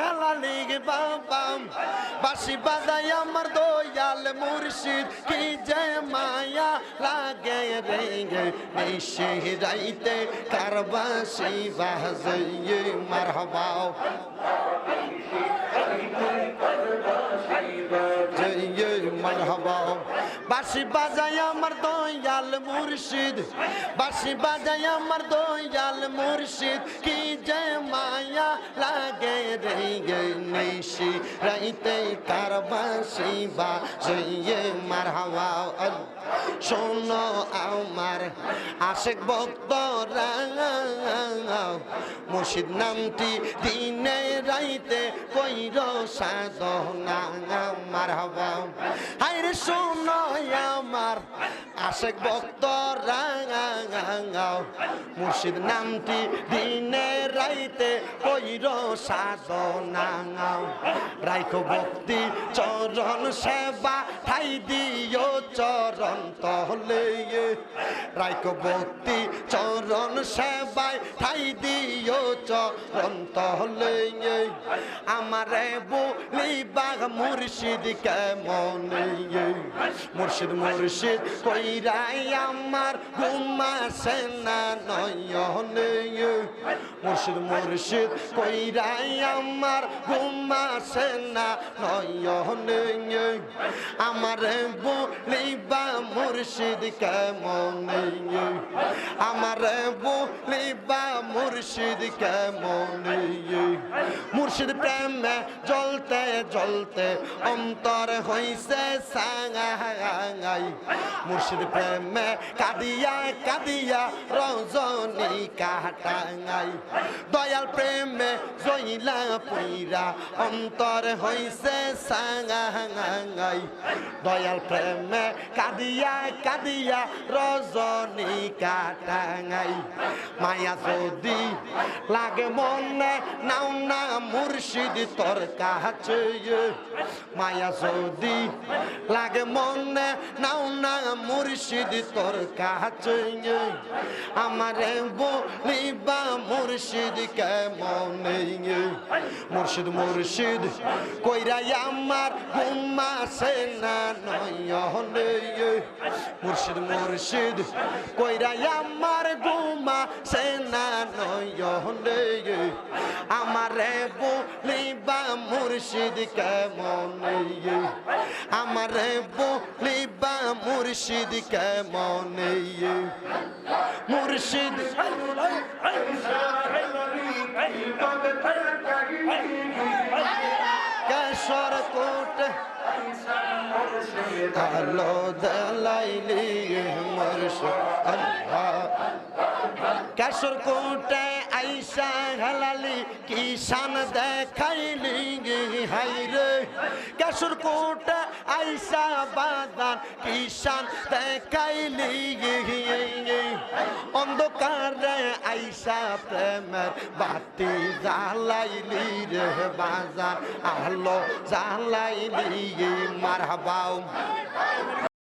হেলালি বাবাম। বাসি বাজাই আমার দয়াল মুর্শিদ। কি যে মায়া লাগে রে গে নিশে রাইতে। কারবাসি বাজে মারহাবাও। জয় মারহাবা বাসি বাজাই আমার দয়াল মুর্শিদ। বাসি বাজাই আমার দয়াল মুর্শিদ। কি যে মায়া লাগে রে গে নিশি। রাইতে কার বাসি বা জয় মারহাবা শোনো আমার আশেক ভক্তরা, মুর্শিদ নামটি দিনে রাইতে কইর সাধনা মারহাবা হাইরে শোনো আমার আশেক ভক্তরা মুর্শিদ নামটি দিনে রাইতে কইর সাধনা রাইখো ভক্তি চরণ সেবা ঠাই দিও চরণ তহলে রাইখো ভক্তি চরণ সেবায় ঠাই দিও চরণ তহলে আমারে বলিবাগ মুর্শিদ কেমন? মুর্শিদ মুর্শিদ কইরাই আমার ঘুমা সেনা হলে মুর্শিদ মুর্শিদ কইরাই আমার ঘুমাসে না নয় হলে আমার বলিবা মুর্শিদ কেমন আমারে বলিবা মুর্শিদ কেমন মুর্শিদ প্রেমে জ্বলতে জ্বলতে অন্তর হইছে সাঙাই মুর্শিদ প্রেমে কাদিয়া কাদিয়া রজনী কাটাঙাই। দয়াল প্রেমে জইলা পুইরা অন্তর হইছে সাঙাই দয়াল প্রেমে কাদিয়া কাদিয়া রজনী কাটাঙাই মায়া যদি লাগে মনে নাও না মুর্শিদ তোর কাছে মায়া যদি লাগে মনে নাও না মুর্শিদ তোর কাছে আমারে বলিবা মুর্শিদ কেমন মুর্শিদ মুর্শিদ কইরাই আমার ঘুমা সেনা নয়নে মুর্শিদ মুর্শিদ কইরাই আমার ঘুমা সেনা নয়নে আমারে বলিবা মুর্শিদ কেমন আমারে বলিবা মুর্শিদ কেমন মুর্শিদ আলো দলাইলি মর্ষ আল্লাহ কেশর কোটে আইসা হেলালি কিষান দেখাইলি হাইরে কেশর কোটে আইসা বাদান কিষান দেখাইলি অন্ধকারে আইসা প্রেমের বাতি জ্বালাইলি রে, বাজার আলো জ্বালাইলি মারহাবাও।